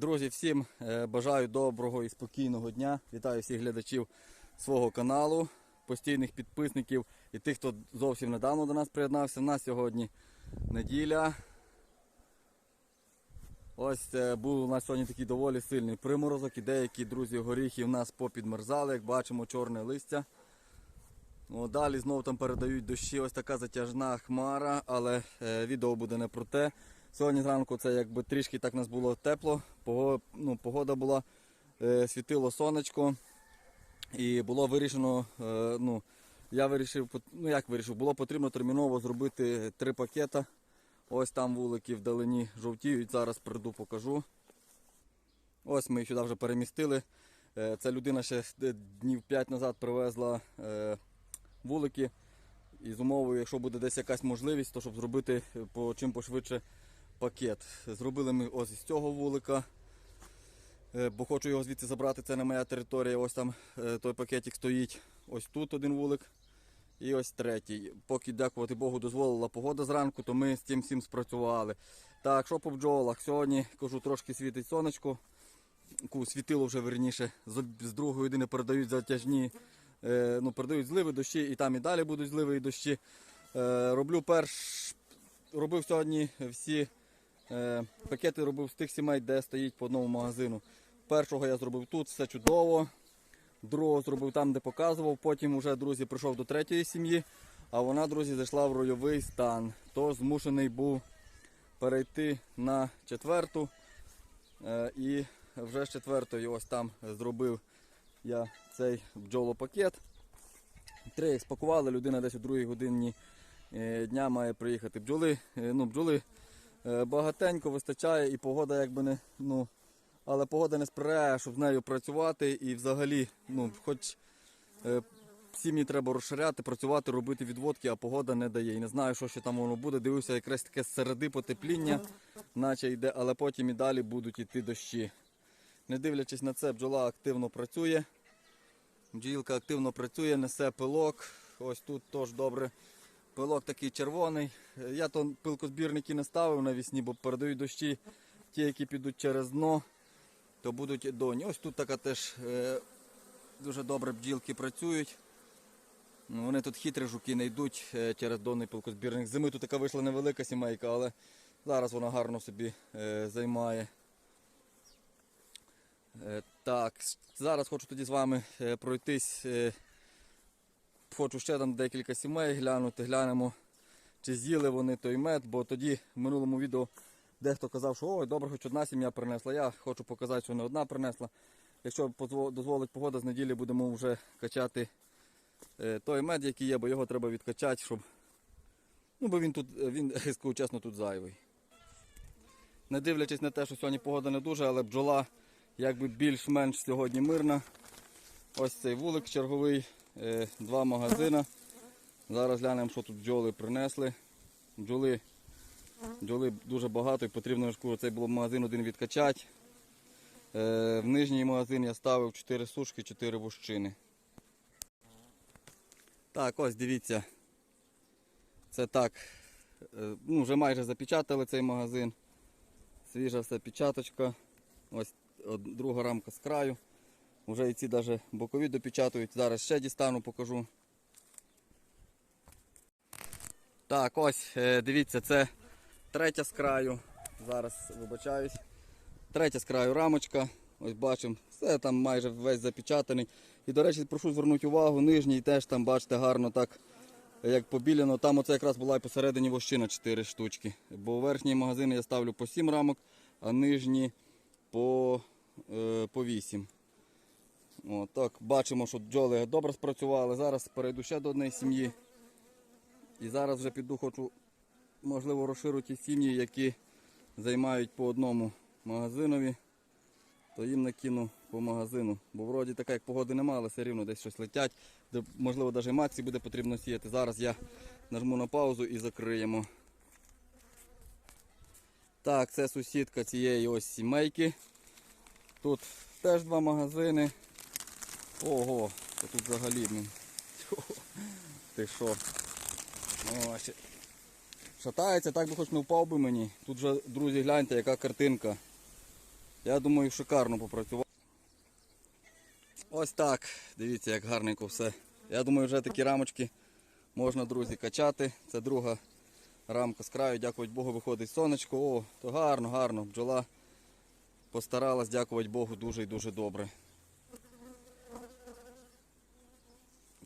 Друзі, всім е, бажаю доброго і спокійного дня. Вітаю всіх глядачів свого каналу, постійних підписників і тих, хто зовсім недавно до нас приєднався. У нас сьогодні неділя. Ось е, був у нас сьогодні такий доволі сильний приморозок і деякі друзі горіхи в нас попідмерзали, як бачимо, чорне листя. О, далі знову там передають дощі, ось така затяжна хмара, але е, відео буде не про те. Сьогодні зранку це якби трішки так у нас було тепло, ну, погода була, е, світило сонечко. І було вирішено, е, ну, я вирішив, ну як вирішив, було потрібно терміново зробити три пакета. Ось там вулики вдалині жовтіють, зараз прийду покажу. Ось ми їх сюди вже перемістили. Е, Ця людина ще днів 5 назад привезла вулики. І з умовою, якщо буде десь якась можливість, то щоб зробити по чим пошвидше пакет. Зробили ми ось із цього вулика. Е, Бо хочу його звідси забрати, це не моя територія. Ось там е, той пакетик стоїть. Ось тут один вулик. І ось третій. Поки, дякувати Богу, дозволила погода зранку, то ми з цим всім спрацювали. Так, що по бджолах? Сьогодні кажу, трошки світить сонечко. Світило вже верніше. З, з другої години передають затяжні, е, ну, передають зливи дощі, і там і далі будуть зливи і дощі. Роблю перш, робив сьогодні всі пакети робив з тих сімей, де стоїть по одному магазину. Першого я зробив тут, все чудово. Другого зробив там, де показував. Потім вже, друзі, прийшов до третьої сім'ї, а вона, друзі, зайшла в ройовий стан. Тож змушений був перейти на четверту. Е, і вже з четвертої ось там зробив я цей бджолопакет. Три їх спакували, людина десь о другій годині е, дня має приїхати. Бджоли, е, ну, бджоли е, багатенько вистачає і погода якби не. Ну, але погода не сприяє, щоб з нею працювати і взагалі, ну, хоч е, сім'ї треба розширяти, працювати, робити відводки, а погода не дає. І не знаю, що ще там воно буде. Дивився, якраз таке середи потепління, наче йде, але потім і далі будуть йти дощі. Не дивлячись на це, бджола активно працює. Бджілка активно працює, несе пилок. Ось тут теж добре. Пилок такий червоний. Е, Я то пилкозбірники не ставив навісні, бо передають дощі, ті, які підуть через дно, то будуть доні. Ось тут така теж е, дуже добре бджілки працюють. Ну, Вони тут хитрі жуки не йдуть е, через донний пилкозбірник. Зими тут така вийшла невелика сімейка, але зараз вона гарно собі займає. Так, зараз хочу тоді з вами пройтись. Хочу ще там декілька сімей глянути, глянемо, чи з'їли вони той мед, бо тоді в минулому відео дехто казав, що ой, добре, хоч одна сім'я принесла. Я хочу показати, що не одна принесла. Якщо дозволить погода, з неділі будемо вже качати е, той мед, який є, бо його треба відкачати, щоб. Ну, бо він тут, е, він, скажу чесно, тут зайвий. Не дивлячись на те, що сьогодні погода не дуже, але бджола якби більш-менш сьогодні мирна. Ось цей вулик черговий, два магазини. Зараз глянемо, що тут бджоли принесли. Бджоли, бджоли дуже багато і потрібно цей було магазин один відкачати. Е, в нижній магазин я ставив 4 сушки, 4 вущини. Так, ось дивіться. Це так. е, Ну, вже майже запечатали цей магазин. Свіжа все печаточка. Ось друга рамка з краю. Вже і ці навіть бокові допечатують. Зараз ще дістану, покажу. Так, ось, е, дивіться, це третя з краю. Зараз вибачаюсь. Третя з краю рамочка. Ось бачимо, все там майже весь запечатаний. І, до речі, прошу звернути увагу, нижній теж там, бачите, гарно так, як побілено. Там оце якраз була і посередині вощина 4 штучки. Бо верхні магазини я ставлю по 7 рамок, а нижні по, е, по 8. О, так, бачимо, що бджоли добре спрацювали. Зараз перейду ще до однієї сім'ї. І зараз вже піду, хочу, можливо, ті сім'ї, які займають по одному магазинові, то їм накину по магазину. Бо вроді така, як погоди немає, але все рівно десь щось летять. Де, можливо, навіть матці буде потрібно сіяти. Зараз я нажму на паузу і закриємо. Так, це сусідка цієї ось сімейки. Тут теж два магазини. Ого, то тут взагалі. блін. Ти що? Ще. Шатається, так би хоч не впав би мені. Тут вже, друзі, гляньте, яка картинка. Я думаю, шикарно попрацював. Ось так. Дивіться, як гарненько все. Я думаю, вже такі рамочки можна, друзі, качати. Це друга рамка з краю. Дякувати Богу, виходить сонечко. О, то гарно, гарно. Бджола постаралась, дякувати Богу, дуже і дуже добре.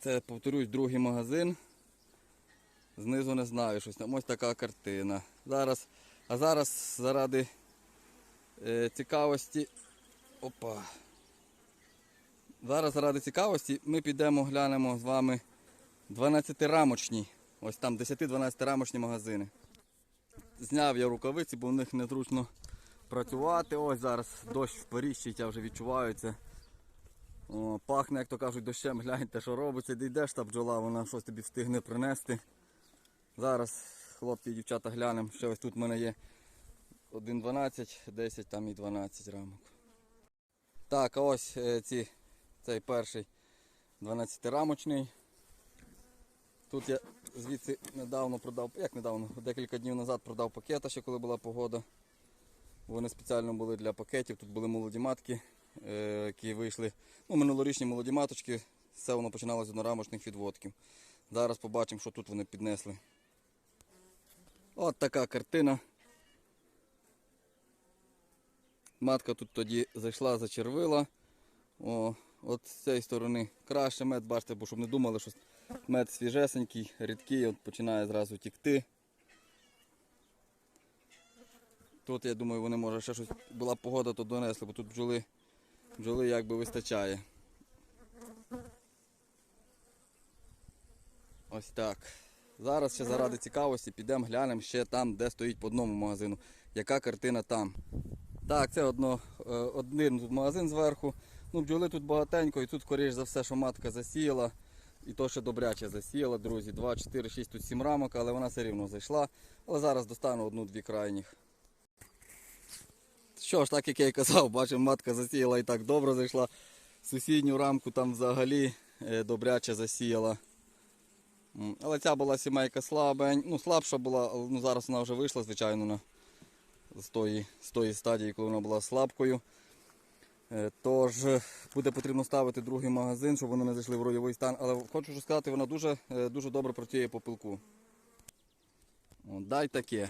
Це, повторюсь, другий магазин. Знизу не знаю, щось там ось така картина. Зараз, а зараз заради е, цікавості. Опа. Зараз заради цікавості ми підемо глянемо з вами 12-рамочні. Ось там 10-12 рамочні магазини. Зняв я рукавиці, бо в них незручно працювати. Ось зараз дощ вперіщить, я вже відчуваю це. Пахне, як то кажуть, дощем, гляньте, що робиться. Де йдеш та бджола, вона щось тобі встигне принести. Зараз, хлопці і дівчата, глянемо. Ще ось тут в мене є 1, 12, 10 там і 12 рамок. Так, а ось е, ці, цей перший 12-рамочний. Тут я звідси недавно продав, як недавно, декілька днів назад продав пакета, ще коли була погода. Вони спеціально були для пакетів. Тут були молоді матки, які вийшли. Ну, минулорічні молоді маточки. Все воно починалося з однорамочних відводків. Зараз побачимо, що тут вони піднесли. От така картина. Матка тут тоді зайшла, зачервила. О, от з цієї сторони краще мед, бачите, бо щоб не думали, що мед свіжесенький, рідкий, от починає зразу тікти. Тут, я думаю, вони може ще щось була погода, то донесли, бо тут бджоли, бджоли якби вистачає. Ось так. Зараз ще заради цікавості підемо глянемо ще там, де стоїть по одному магазину. Яка картина там. Так, це одно, е, один тут магазин зверху. Ну, бджоли тут багатенько, і тут, скоріш за все, що матка засіяла. І то, що добряче засіяла, друзі. 2, 4, 6, тут 7 рамок, але вона все рівно зайшла. Але зараз достану одну-дві крайніх. Що ж, так як я і казав, бачимо, матка засіяла і так добре зайшла. Сусідню рамку там взагалі е, добряче засіяла. Але ця була сімейка слабень, ну слабша була, ну, зараз вона вже вийшла, звичайно, на, з, тої, з тої стадії, коли вона була слабкою. Е, Тож е, буде потрібно ставити другий магазин, щоб вони не зайшли в ройовий стан. Але хочу сказати, вона дуже, дуже добре працює по пилку. Дай таке.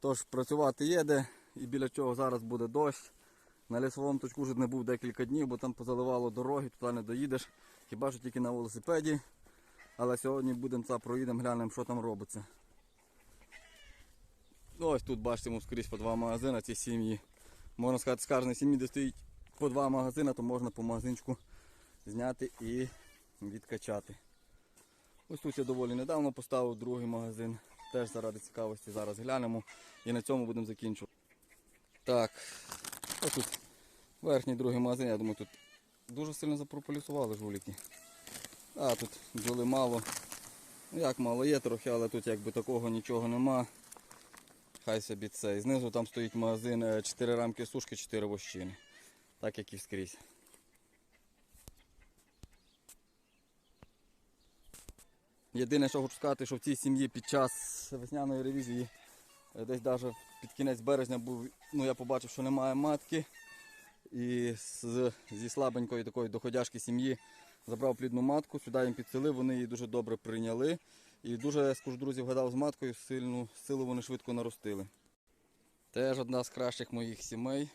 Тож працювати є де і біля чого зараз буде дощ. На лісовому точку вже не був декілька днів, бо там позаливало дороги, туди не доїдеш. Хіба що тільки на велосипеді. Але сьогодні будемо це проїдемо, глянемо, що там робиться. Ну, Ось тут бачимо скрізь по два магазини ці сім'ї. Можна сказати, з кожної сім'ї, де стоїть по два магазини, то можна по магазинчику зняти і відкачати. Ось тут я доволі недавно поставив другий магазин. Теж заради цікавості зараз глянемо і на цьому будемо закінчувати. Так, ось тут верхній другий магазин, я думаю, тут дуже сильно запрополісували жуліки. А, тут бджоли мало. Як мало є трохи, але тут якби такого нічого нема. Хай собі це. І знизу там стоїть магазин 4 рамки сушки, 4 вощини. Так як і скрізь. Єдине, що хочу сказати, що в цій сім'ї під час весняної ревізії, е, десь навіть під кінець березня був, ну я побачив, що немає матки. І з, зі слабенької такої доходяшки сім'ї забрав плідну матку, сюди їм підселив, вони її дуже добре прийняли. І дуже, скажу, друзі, вгадав з маткою, сильну силу вони швидко наростили. Теж одна з кращих моїх сімей.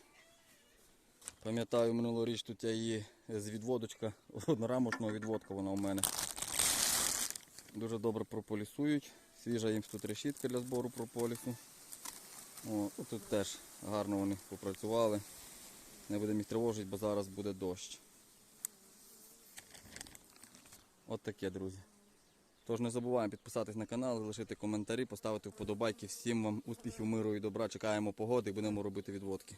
Пам'ятаю, минулоріч тут я її з відводочка, однорамочного відводка вона у мене. Дуже добре прополісують. Свіжа їм тут решітка для збору прополісу. О, тут теж гарно вони попрацювали. Не будемо їх тривожити, бо зараз буде дощ. От таке, друзі. Тож не забуваємо підписатись на канал, залишити коментарі, поставити вподобайки. Всім вам успіхів, миру і добра. Чекаємо погоди і будемо робити відводки.